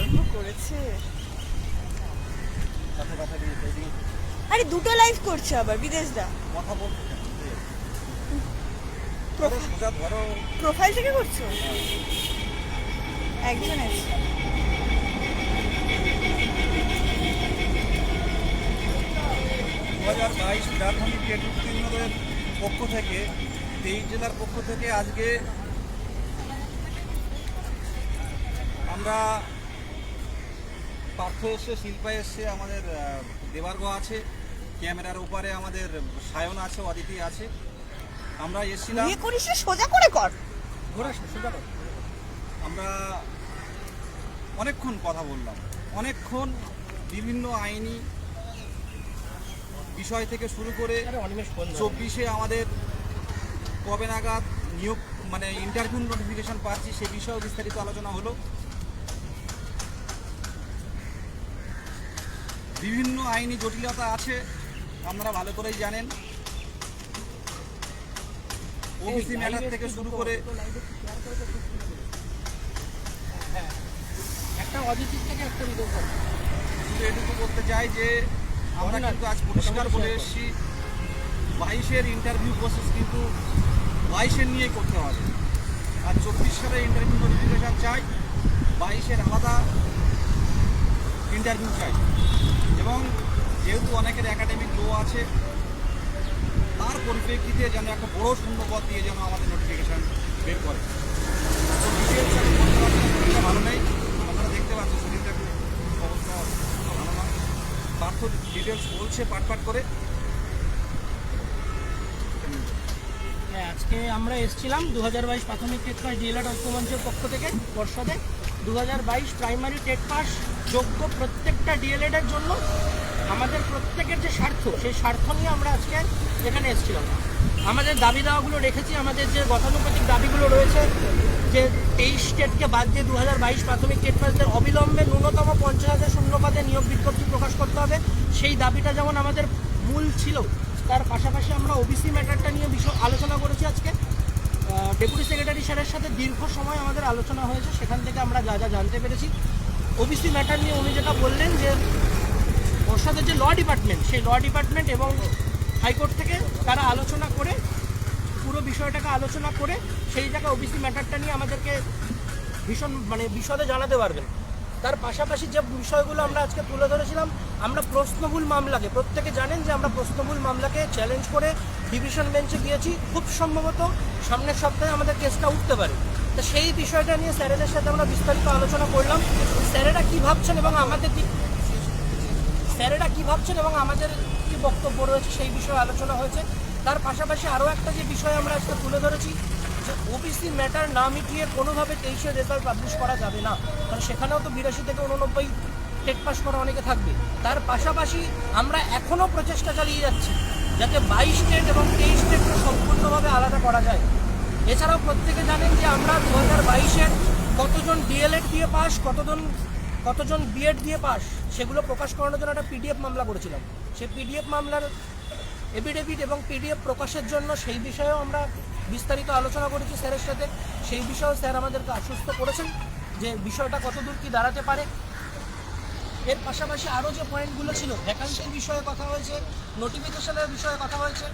আরম্ভ করেছে। আরে দুটো লাইভ করছে আবার বিদেশ দা কথা বলতে প্রোফাইল থেকে করছ? একজন আছে। দু হাজার বাইশ প্রাথমিক ট্রেড পক্ষ থেকে তেইশ জেলার পক্ষ থেকে আজকে আমরা পার্থ এসছে শিল্পা এসছে আমাদের দেবার্গ আছে ক্যামেরার ওপারে আমাদের সায়ন আছে অদিতি আছে। আমরা এসেছিলাম বিয়ে করিস না, সোজা করে কর। আমরা অনেকক্ষণ কথা বললাম। অনেকক্ষণ বিভিন্ন আইনি বিষয় থেকে শুরু করে চব্বিশে আমাদের কবে নাগাদ নিয়োগ মানে ইন্টারভিউ নোটিফিকেশন পাচ্ছি সে বিষয়েও বিস্তারিত আলোচনা হলো। বিভিন্ন আইনি জটিলতা আছে আপনারা ভালো করেই জানেন। ওবিসি ম্যাটার থেকে শুরু করে একটা অজিতির থেকে একটা। শুধু এটুকু বলতে চাই যে আমরা কিন্তু আজ পরিষ্কার বলে এসেছি বাইশের ইন্টারভিউ প্রসেস কিন্তু বাইশের নিয়েই করতে হবে। আর চব্বিশ সালের ইন্টারভিউ নোটিফিকেশান চাই বাইশের আলাদা ইন্টারভিউ চাই। এবং যেহেতু অনেকের একাডেমিক লো আছে, তার পরিপ্রেক্ষিতে যেন একটা বড় শূন্যপদ দিয়ে যেন আমাদের নোটিফিকেশান বের করে। তো ডিটেলস ভালো নেই। আপনারা দেখতে পাচ্ছেন শরীরটা একটু অবস্থা ভালো নয়। পার্থ ডিটেলস বলছে পাট পাট করে। হ্যাঁ আজকে আমরা এসেছিলাম দু হাজার বাইশ প্রাথমিক টেট পাস ডিএলএড ঐক্যমঞ্চের পক্ষ থেকে পর্ষদে। দু হাজার বাইশ প্রাইমারি টেট পাস যোগ্য প্রত্যেকটা ডিএলএডের জন্য আমাদের প্রত্যেকের যে স্বার্থ, সেই স্বার্থ নিয়ে আমরা আজকে এখানে এসেছিলাম। আমাদের দাবি দাওয়াগুলো রেখেছি, আমাদের যে গতানুগতিক দাবিগুলো রয়েছে, যে তেইশ স্টেটকে বাদ দিয়ে দু হাজার বাইশ প্রাথমিক টেট পাসদের অবিলম্বে ন্যূনতম পঞ্চাশ হাজার শূন্যপাদে নিয়োগ বিজ্ঞপ্তি প্রকাশ করতে হবে। সেই দাবিটা যেমন আমাদের মূল ছিল, তার পাশাপাশি আমরা ওবিসি ম্যাটারটা নিয়ে বিষয় আলোচনা করেছি আজকে। ডেপুটি সেক্রেটারি স্যারের সাথে দীর্ঘ সময় আমাদের আলোচনা হয়েছে, সেখান থেকে আমরা যা যা জানতে পেরেছি। ওবিসি ম্যাটার নিয়ে উনি যেটা বললেন যে পর্ষদের যে ল ডিপার্টমেন্ট সেই ল ডিপার্টমেন্ট এবং হাইকোর্ট থেকে তারা আলোচনা করে, পুরো বিষয়টাকে আলোচনা করে, সেই জায়গায় ওবিসি ম্যাটারটা নিয়ে আমাদেরকে ভীষণ মানে বিশদে জানাতে পারবেন। তার পাশাপাশি যে বিষয়গুলো আমরা আজকে তুলে ধরেছিলাম, আমরা প্রশ্নভুল মামলাকে, প্রত্যেকে জানেন যে আমরা প্রশ্নভুল মামলাকে চ্যালেঞ্জ করে ডিভিশন বেঞ্চে গিয়েছি। খুব সম্ভবত সামনের সপ্তাহে আমাদের কেসটা উঠতে পারে। তো সেই বিষয়টা নিয়ে স্যারেদের সাথে আমরা বিস্তারিত আলোচনা করলাম। স্যারেরা কী ভাবছেন এবং আমাদের দিক স্যারেরা কী ভাবছেন এবং আমাদের কি বক্তব্য রয়েছে সেই বিষয়ে আলোচনা হয়েছে। তার পাশাপাশি আরও একটা যে বিষয় আমরা আজকে তুলে ধরেছি, যে ওবিসি ম্যাটার না মিটিয়ে কোনোভাবে তেইশে রেজাল্ট পাবলিশ করা যাবে না। কারণ সেখানেও তো বিরাশি থেকে উননব্বই টেট পাস করা অনেকে থাকবে। তার পাশাপাশি আমরা এখনও প্রচেষ্টা চালিয়ে যাচ্ছি, যাতে বাইশ স্টেট এবং তেইশ স্টেটকে সম্পূর্ণভাবে আলাদা করা যায়। এছাড়াও প্রত্যেকে জানেন যে আমরা দু হাজার বাইশের কতজন ডিএলএড দিয়ে পাস, কতজন কতজন বিএড দিয়ে পাস, সেগুলো প্রকাশ করানোর জন্য একটা পিডিএফ মামলা করেছিলাম। সেই পিডিএফ মামলার এফিডেভিট এবং পিডিএফ প্রকাশের জন্য সেই বিষয়েও আমরা বিস্তারিত আলোচনা করেছি স্যারের সাথে। সেই বিষয়েও স্যার আমাদেরকে আশ্বস্ত করেছেন যে বিষয়টা কতদূর কি দাঁড়াতে পারে। এর পাশাপাশি আরও যে পয়েন্টগুলো ছিল ভ্যাকান্সির বিষয়ে কথা হয়েছে নোটিফিকেশনের বিষয়ে কথা হয়েছে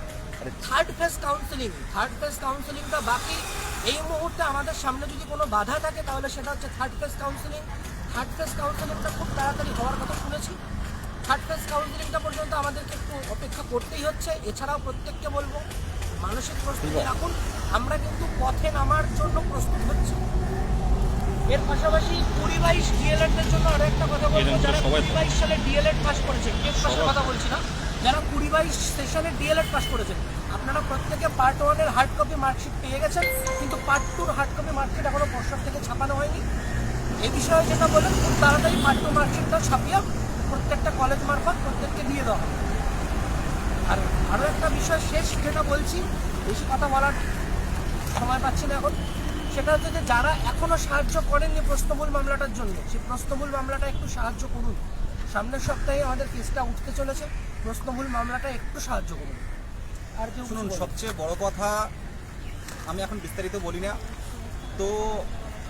third phase counselling third phase কাউন্সেলিংটা বাকি। এই মুহূর্তে আমাদের সামনে যদি কোনো বাধা থাকে তাহলে সেটা হচ্ছে third phase counselling third phase কাউন্সেলিংটা খুব তাড়াতাড়ি হওয়ার কথা শুনেছি। থার্ড ফেজ কাউন্সেলিংটা পর্যন্ত আমাদেরকে একটু অপেক্ষা করতেই হচ্ছে। এছাড়াও প্রত্যেককে বলব মানসিক প্রস্তুতি রাখুন। আমরা কিন্তু পথে নামার জন্য প্রস্তুত হচ্ছি। এর পাশাপাশি কুড়ি বাইশ ডিএলএড জন্য আরও একটা কথা বলব। যারা কুড়ি বাইশ সালে ডিএলএড পাস করেছে কথা বলছি না? যারা কুড়ি বাইশ সেশনে ডিএলএড পাস করেছেন, আপনারা প্রত্যেকে পার্ট ওয়ানের হার্ড কপি মার্কশিট পেয়ে গেছেন, কিন্তু পার্ট টুর হার্ড কপি মার্কশিট এখনও পর্ষদ থেকে ছাপানো হয়নি। এই বিষয়ে যেটা বলেন খুব তাড়াতাড়ি পার্ট টু মার্কশিটটা ছাপিয়ে প্রত্যেকটা কলেজ মারফত প্রত্যেককে দিয়ে দেওয়া আর আরও একটা বিষয় শেষ যেটা বলছি, বেশি কথা বলার সময় পাচ্ছি না এখন, সেটা হচ্ছে যে যারা এখনও সাহায্য করেননি প্রশ্নমূল মামলাটার জন্য, সেই প্রশ্নমূল মামলাটা একটু সাহায্য করুন। সামনের সপ্তাহে আমাদের কেসটা উঠতে চলেছে। প্রশ্নমূল মামলাটা একটু সাহায্য করুন। আর কেউ শুনুন সবচেয়ে বড় কথা আমি এখন বিস্তারিত বলি না। তো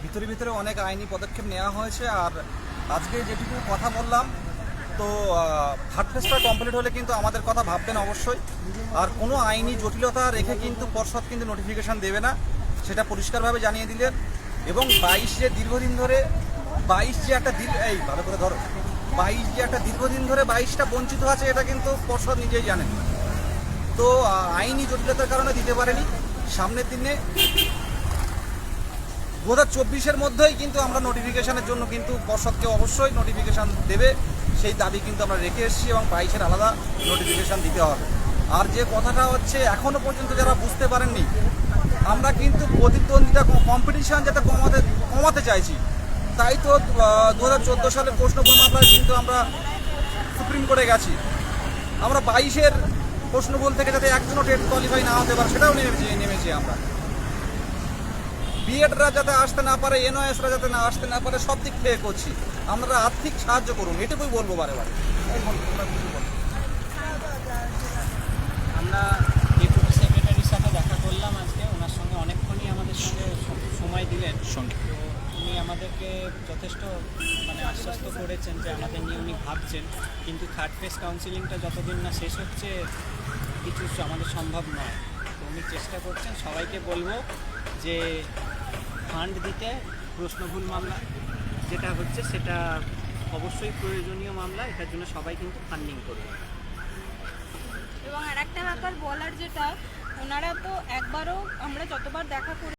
ভিতরে ভিতরে অনেক আইনি পদক্ষেপ নেওয়া হয়েছে আর আজকে যেটুকু কথা বললাম তো থার্ড ফেজটা কমপ্লিট হলে কিন্তু আমাদের কথা ভাববেন অবশ্যই। আর কোনো আইনি জটিলতা রেখে কিন্তু পর্ষদ কিন্তু নোটিফিকেশান দেবে না সেটা পরিষ্কারভাবে জানিয়ে দিলেন। এবং বাইশ যে দীর্ঘদিন ধরে বাইশ যে একটা দীর্ঘ এই ভালো করে ধরো। বাইশ যে একটা দীর্ঘদিন ধরে বাইশটা বঞ্চিত আছে, এটা কিন্তু পর্ষদ নিজেই জানেন। তো আইনি জটিলতার কারণে দিতে পারেনি। সামনের দিনে দু হাজার চব্বিশের মধ্যেই কিন্তু আমরা নোটিফিকেশনের জন্য কিন্তু পর্ষদকে অবশ্যই নোটিফিকেশান দেবে। সেই দাবি কিন্তু আমরা রেখে এসেছি এবং বাইশের আলাদা নোটিফিকেশন দিতে হবে। আর যে কথাটা হচ্ছে এখনও পর্যন্ত যারা বুঝতে পারেননি, আমরা কিন্তু প্রতিদ্বন্দ্বিতা কম্পিটিশান যাতে কমাতে কমাতে চাইছি তাই তো দু হাজার চোদ্দ সালের প্রশ্নপূর্ণ মামলায় কিন্তু আমরা সুপ্রিম কোর্টে গেছি। আমরা বাইশের প্রশ্নগুল থেকে যাতে একজনও টেট কোয়ালিফাই না হতে পারে, সেটাও নেমেছি নেমেছি আমরা। বিএডরা যাতে আসতে না পারে এনওএসরা যাতে না আসতে না পারে, সব দিক থেকে করছি। আমরা আর্থিক সাহায্য করুন, এটুকুই বলব বারে বারে এই বল, তোমরা কিছু বলো। আমরা ডেপুটি সেক্রেটারির সাথে দেখা করলাম আজকে ওনার সঙ্গে অনেকক্ষণই আমাদের সঙ্গে স- সময় দিলেন সঙ্গে তো উনি আমাদেরকে যথেষ্ট মানে আশ্বস্ত করেছেন যে আমাদের নিয়ে উনি ভাবছেন। কিন্তু থার্ড ফেজ কাউন্সিলিংটা যতদিন না শেষ হচ্ছে, কিছু আমাদের সম্ভব নয়। তো উনি চেষ্টা করছেন, সবাইকে বলব যে ফান্ড দিতে, প্রশ্নভুল মামলা যেটা হচ্ছে সেটা অবশ্যই প্রয়োজনীয় মামলা, এটার জন্য সবাই কিন্তু ফান্ডিং করবে। এবং আর একটা ব্যাপার বলার যেটা, ওনারা তো একবারও আমরা যতবার দেখা করে